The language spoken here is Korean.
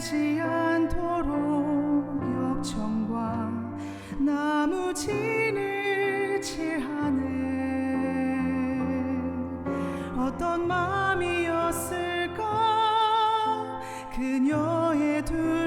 되지 않도록 역청과 나무진을 칠하는 어떤 마음이었을까? 그녀의 두